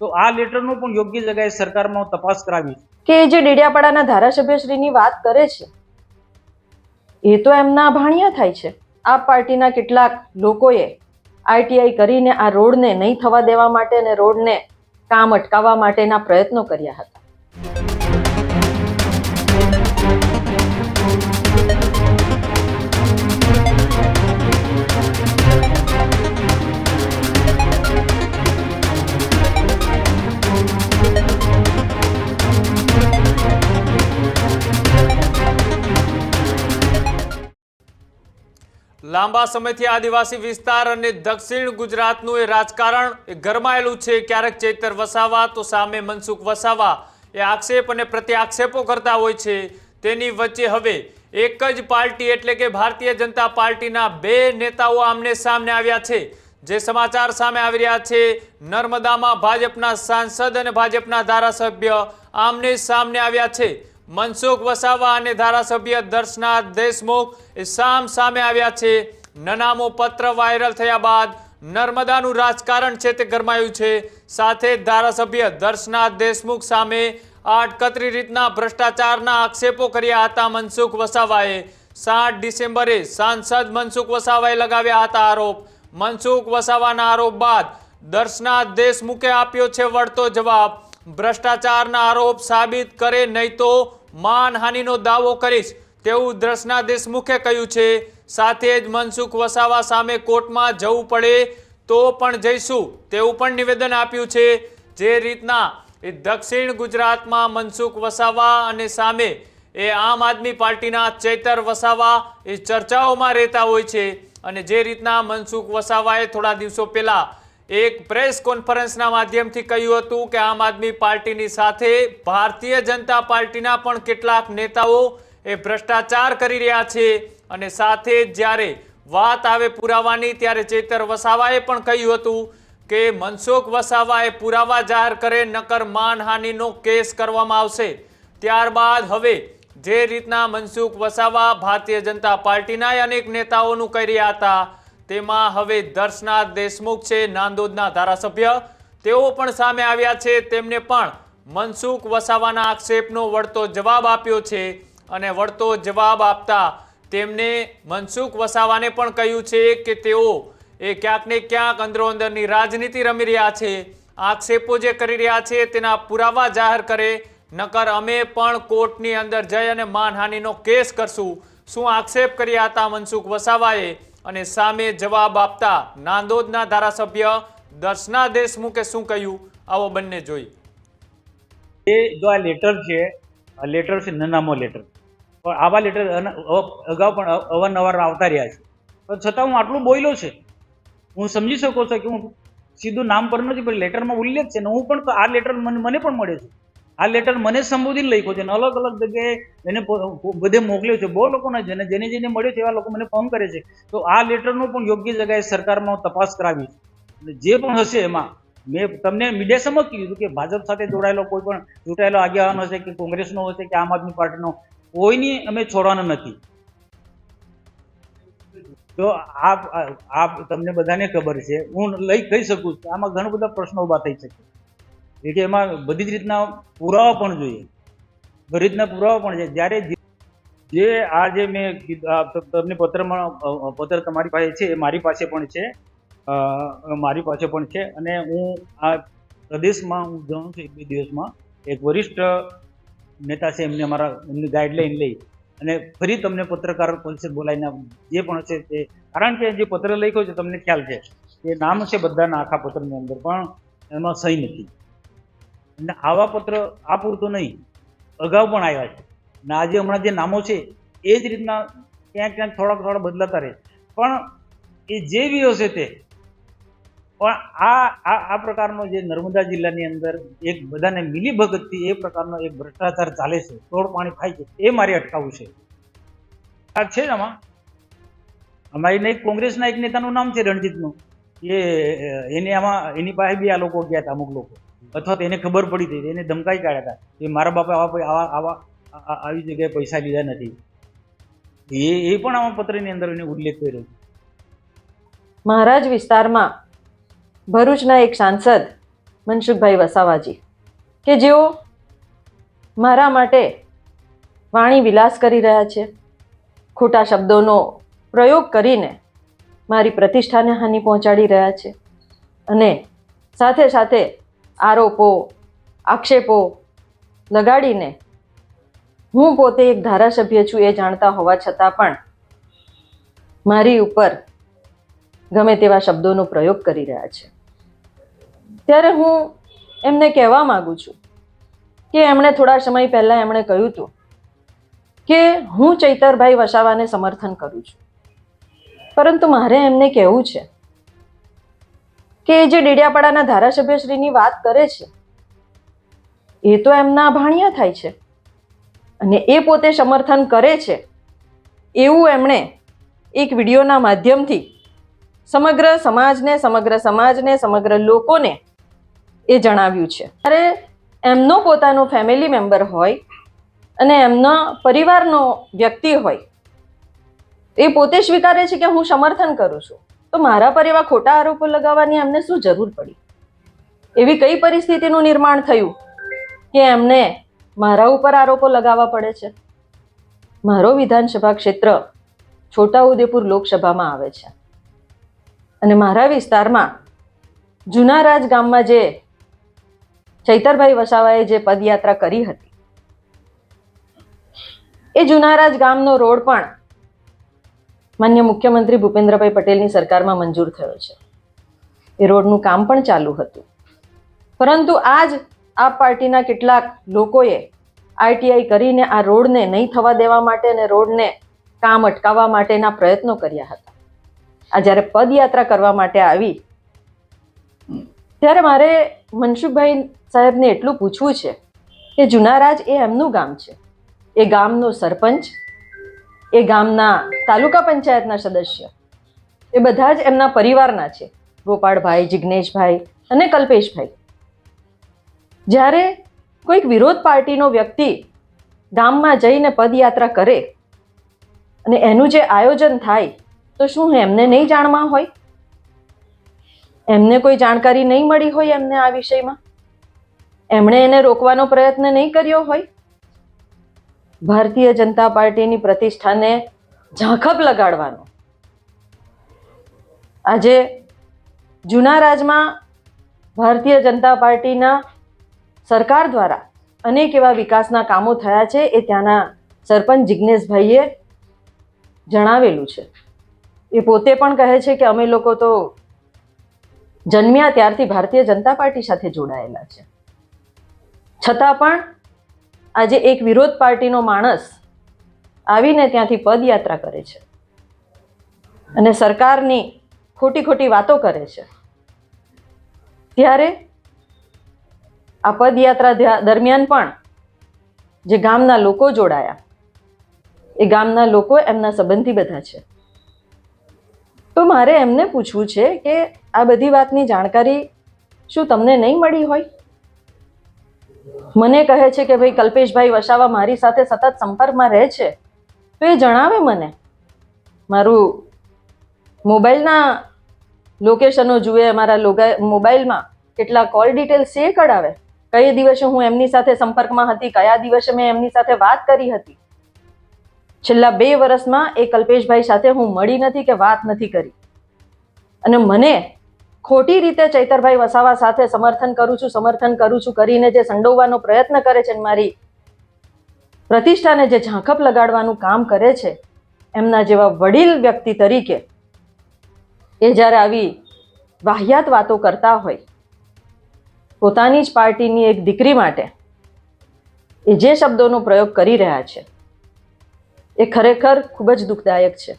તો આ લેટરનો પણ યોગ્ય જગ્યાએ સરકારમાં તપાસ કરાવી કે જે ડેડિયાપાડાના ધારાસભ્યશ્રીની વાત કરે છે, એ તો એમના ભાણિયા થાય છે. આ પાર્ટીના કેટલાક લોકોએ આઈટીઆઈ કરીને આ રોડને નહીં થવા દેવા માટે અને રોડને કામ અટકાવવા માટેના પ્રયત્નો કર્યા હતા. લાંબા સમયથી આદિવાસી વિસ્તાર અને દક્ષિણ ગુજરાતનું એ રાજકારણ ગરમાયેલું છે. ક્યારેક ચેતર વસાવા, તો સામે મનસુખ વસાવા એ આક્ષેપ અને પ્રત્યે આક્ષેપો કરતા હોય છે. તેની વચ્ચે હવે એક જ પાર્ટી એટલે કે ભારતીય જનતા પાર્ટીના બે નેતાઓ આમને સામને આવ્યા છે. જે સમાચાર સામે આવી રહ્યા છે. નર્મદામાં ભાજપના સાંસદ અને ભાજપના ધારાસભ્ય આમને સામને આવ્યા છે. મનસુખ વસાવા અને ધારાસભ્ય દર્શનાથ દેશમુખ સામ સામે આવ્યા છે. નનામો પત્ર વાયરલ થયા બાદ નર્મદાનું રાજકારણ છે તે ગરમાયું છે. સાથે ધારાસભ્ય દર્શનાથ દેશમુખ સામે આડકતરી રીતના ભ્રષ્ટાચારના આક્ષેપો કર્યા હતા મનસુખ વસાવાએ. સાત ડિસેમ્બરે સાંસદ મનસુખ વસાવાએ લગાવ્યા હતા આરોપ. મનસુખ વસાવાના આરોપ બાદ દર્શનાથ દેશમુખે આપ્યો છે વળતો જવાબ. ભ્રષ્ટાચારના આરોપ સાબિત કરે નહીં તો માનહાનિનો દાવો કરીશ, તેવું દર્શનાથ દેશમુખે કહ્યું છે. સાથે જ મનસુખ વસાવા સામે કોર્ટમાં જવું પડે તો પણ જઈશું, તેવું પણ નિવેદન આપ્યું છે. જે રીતના એ દક્ષિણ ગુજરાતમાં મનસુખ વસાવા અને સામે એ આમ આદમી પાર્ટીના ચૈતર વસાવા એ ચર્ચાઓમાં રહેતા હોય છે અને જે રીતના મનસુખ વસાવાએ થોડા દિવસો પહેલા એક પ્રેસ કોન્ફરન્સના માધ્યમથી કહ્યું હતું કે આમ આદમી પાર્ટીની સાથે ભારતીય જનતા પાર્ટીના પણ કેટલાક નેતાઓ એ ભ્રષ્ટાચાર કરી રહ્યા છે અને સાથે જ્યારે વાત આવે પુરાવાની ત્યારે ચેતર વસાવાએ પણ કહ્યું હતું કે મનસુખ વસાવાએ પુરાવા જાહેર કરે નકર માનહાનિનો કેસ કરવામાં આવશે. ત્યારબાદ હવે જે રીતના મનસુખ વસાવા ભારતીય જનતા પાર્ટીના અનેક નેતાઓનું કહી રહ્યા હતા તેમાં હવે દર્શનાથ દેશમુખ છે, નાંદોદના ધારાસભ્ય. તેઓ પણ સામે આવ્યા છે, તેમને પણ મનસુખ વસાવાના આક્ષેપનો વળતો જવાબ આપ્યો છે અને વળતો જવાબ આપતા તેમને મનસુખ વસાવાને પણ કહ્યું છે કે તેઓ એ ક્યાંક ને ક્યાંક અંદરો અંદરની રાજનીતિ રમી રહ્યા છે, આક્ષેપો જે કરી રહ્યા છે તેના પુરાવા જાહેર કરે, નકર અમે પણ કોર્ટની અંદર જઈ અને માનહાનિનો કેસ કરશું. શું આક્ષેપ કર્યા હતા મનસુખ વસાવાએ? અને સામે જવાબ આપતા નાંદોદના ધારાસભ્ય દર્શના દેશમુખે શું કહ્યું? આવો બંને જોઈ. એ જો આ લેટર છે લેટર છે નનામો લેટર પણ આવા લેટર અગાઉ પણ અવારનવાર આવતા રહ્યા છે. પણ છતાં હું આટલું બોલ્યો છે. હું સમજી શકું છું કે હું સીધું નામ પર નથી, પણ લેટરમાં ઉલ્લેખ છે ને હું પણ આ લેટર મને મને પણ મળે છે. આ લેટર મને સંબોધીને લખ્યો છે અલગ અલગ જગ્યાએ એને બધે મોકલ્યો છે. બહુ લોકોને જેને જેને જેને મળ્યો છે એવા લોકો મને ફોન કરે છે. તો આ લેટરનો પણ યોગ્ય જગ્યાએ સરકારમાં તપાસ કરાવી જે પણ હશે એમાં, મેં તમને મીડિયા સમક્ષ કીધું કે ભાજપ સાથે જોડાયેલો કોઈ પણ, ચૂંટાયેલો આગેવાન હશે કે કોંગ્રેસનો હશે કે આમ આદમી પાર્ટીનો, કોઈની અમે છોડવાના નથી. તો આ તમને બધાને ખબર છે. હું લઈ, કહી શકું છું આમાં ઘણા બધા પ્રશ્નો ઊભા થઈ શકે. કે એમાં બધી જ રીતના પુરાવા પણ જોઈએ. બધી રીતના પુરાવા પણ છે. જ્યારે જે- આ જે મેં તમને પત્રમાં પત્ર તમારી પાસે છે, એ મારી પાસે પણ છે. મારી પાસે પણ છે. અને હું આ પ્રદેશમાં હું જાઉં છું, એક બે દિવસમાં, એક વરિષ્ઠ નેતા છે, એમને અમારા, એમની ગાઈડલાઈન લઈ. અને ફરી તમને પત્રકાર પરિષદ બોલાવીને જે પણ હશે તે, કારણ કે જે પત્ર લખ્યો છે, તમને ખ્યાલ છે. એ નામ છે બધાના આખા પત્રની અંદર, પણ એમાં સહી નથી. અને આવા પત્ર આ પૂરતો નહીં. અગાઉ પણ આવ્યા છે. અને આજે હમણાં જે નામો છે, એ જ રીતના ક્યાંક ક્યાંક થોડાક થોડા બદલાતા રહે પણ એ જે બી હશે તે, પણ આ આ આ પ્રકારનો જે નર્મદા જિલ્લાની અંદર એક બધાને મિલી ભગતથી એ પ્રકારનો એક ભ્રષ્ટાચાર ચાલે છે, તોડ પાણી થાય છે, એ મારે અટકાવવું છે. આ છે આમાં. અમારી એક કોંગ્રેસના એક નેતાનું નામ છે રણજીતનું. એ, એને આમાં, એની પાસે બી આ લોકો ગયા હતા અમુક લોકો. અથવા તો એને ખબર પડી હતી, એને ધમકાઈ કાઢ્યા હતા કે મારા બાપે આવા આવા આવા આવી જગ્યાએ પૈસા લીધા નથી. એ એ પણ આવા પત્રની અંદર એને ઉલ્લેખ કર્યો. મહારાજ વિસ્તારમાં ભરૂચના એક સાંસદ મનસુખભાઈ વસાવાજી કે જેઓ મારા માટે વાણી વિલાસ કરી રહ્યા છે, ખોટા શબ્દોનો પ્રયોગ કરીને મારી પ્રતિષ્ઠાને હાનિ પહોંચાડી રહ્યા છે અને સાથે સાથે આરોપો, આક્ષેપો લગાડીને હું પોતે એક ધારાસભ્ય છું એ જાણતા હોવા છતાં પણ મારી ઉપર ગમે તેવા શબ્દોનો પ્રયોગ કરી રહ્યા છે. ત્યારે હું એમને કહેવા માગું છું કે એમણે થોડા સમય પહેલાં એમણે કહ્યું હતું કે હું ચૈતરભાઈ વસાવાને સમર્થન કરું છું. પરંતુ મારે એમને કહેવું છે કે જે ડેડિયાપાડાના ધારાસભ્યશ્રીની વાત કરે છે, એ તો એમના ભાણિયા થાય છે. અને એ પોતે સમર્થન કરે છે, એવું એમણે એક વિડીયોના માધ્યમથી સમગ્ર સમાજને સમગ્ર સમાજને, સમગ્ર લોકોને એ જણાવ્યું છે. ત્યારે એમનો પોતાનો ફેમિલી મેમ્બર હોય અને એમના પરિવારનો વ્યક્તિ હોય, એ પોતે સ્વીકારે છે કે હું સમર્થન કરું છું. તો મારા પર એવા ખોટા આરોપો લગાવવાની એમને શું જરૂર પડી? એવી કઈ પરિસ્થિતિનું નિર્માણ થયું કે એમને મારા ઉપર આરોપો લગાવવા પડે છે? મારો વિધાનસભા ક્ષેત્ર છોટાઉદેપુર લોકસભામાં આવે છે. અને મારા વિસ્તારમાં જુનારાજ ગામમાં જે ચૈતરભાઈ વસાવાએ જે પદયાત્રા કરી હતી, એ જુનારાજ ગામનો રોડ પણ માન્ય મુખ્યમંત્રી ભૂપેન્દ્રભાઈ પટેલની સરકારમાં મંજૂર થયો છે. એ રોડનું કામ પણ ચાલુ હતું. પરંતુ આજ આ પાર્ટીના કેટલાક લોકોએ આઈટીઆઈ કરીને આ રોડને નહીં થવા દેવા માટે અને રોડને કામ અટકાવવા માટેના પ્રયત્નો કર્યા હતા. આ જ્યારે પદયાત્રા કરવા માટે આવી, ત્યારે મારે મનસુખભાઈ સાહેબને એટલું પૂછવું છે કે જુનારાજ એ એમનું ગામ છે. એ ગામનો સરપંચ એ ગામના તાલુકા પંચાયતના સદસ્ય. એ બધા જ એમના પરિવારના છે. ગોપાળભાઈ જિજ્ઞેશભાઈ અને કલ્પેશભાઈ. જ્યારે કોઈક વિરોધ પાર્ટીનો વ્યક્તિ ગામમાં જઈને પદયાત્રા કરે અને એનું જે આયોજન થાય, તો શું એમને નહીં જાણવા હોય? એમને કોઈ જાણકારી નહીં મળી હોય એમને આ વિષયમાં? એમણે એને રોકવાનો પ્રયત્ન નહીં કર્યો હોય? ભારતીય જનતા પાર્ટીની પ્રતિષ્ઠાને ઝાંખપ લગાડવાનો. આજે જૂના રાજમાં ભારતીય જનતા પાર્ટીના સરકાર દ્વારા અનેક એવા વિકાસના કામો થયા છે એ ત્યાંના સરપંચ જિજ્ઞેશભાઈએ જણાવેલું છે. એ પોતે પણ કહે છે કે અમે લોકો તો જન્મ્યા ત્યારથી ભારતીય જનતા પાર્ટી સાથે જોડાયેલા છે. છતાં પણ આજે એક વિરોધ પાર્ટીનો માણસ આવીને ત્યાંથી પદયાત્રા કરે છે. અને સરકારની ખોટી ખોટી વાતો કરે છે. ત્યારે આ પદયાત્રા દરમિયાન પણ જે ગામના લોકો જોડાયા, એ ગામના લોકો એમના સંબંધી બધા છે. તો મારે એમને પૂછવું છે કે આ બધી વાતની જાણકારી શું તમને નહીં મળી હોય? મને કહે છે કે, ભાઈ કલ્પેશભાઈ વસાવા મારી સાથે સતત સંપર્કમાં રહે છે. તો એ જણાવે મને, મારું મોબાઈલના લોકેશનો જુએ, મારા મોબાઈલમાં કેટલા કોલ ડિટેલ્સ એ કઢાવે. કઈ દિવસે હું એમની સાથે સંપર્કમાં હતી, કયા દિવસે મેં એમની સાથે વાત કરી હતી. છેલ્લા બે વર્ષમાં એ કલ્પેશભાઈ સાથે હું મળી નથી કે વાત નથી કરી. અને મને ખોટી રીતે ચૈતરભાઈ વસાવા સાથે સમર્થન કરું છું, સમર્થન કરું છું, કરીને જે સંડોવવાનો પ્રયત્ન કરે છે મારી પ્રતિષ્ઠાને જે ઝાંખપ લગાડવાનું કામ કરે છે, એમના જેવા વડીલ વ્યક્તિ તરીકે એ જ્યારે આવી વાહિયાત વાતો કરતા હોય, પોતાની જ પાર્ટીની એક દીકરી માટે એ જે શબ્દોનો પ્રયોગ કરી રહ્યા છે, એ ખરેખર ખૂબ જ દુઃખદાયક છે.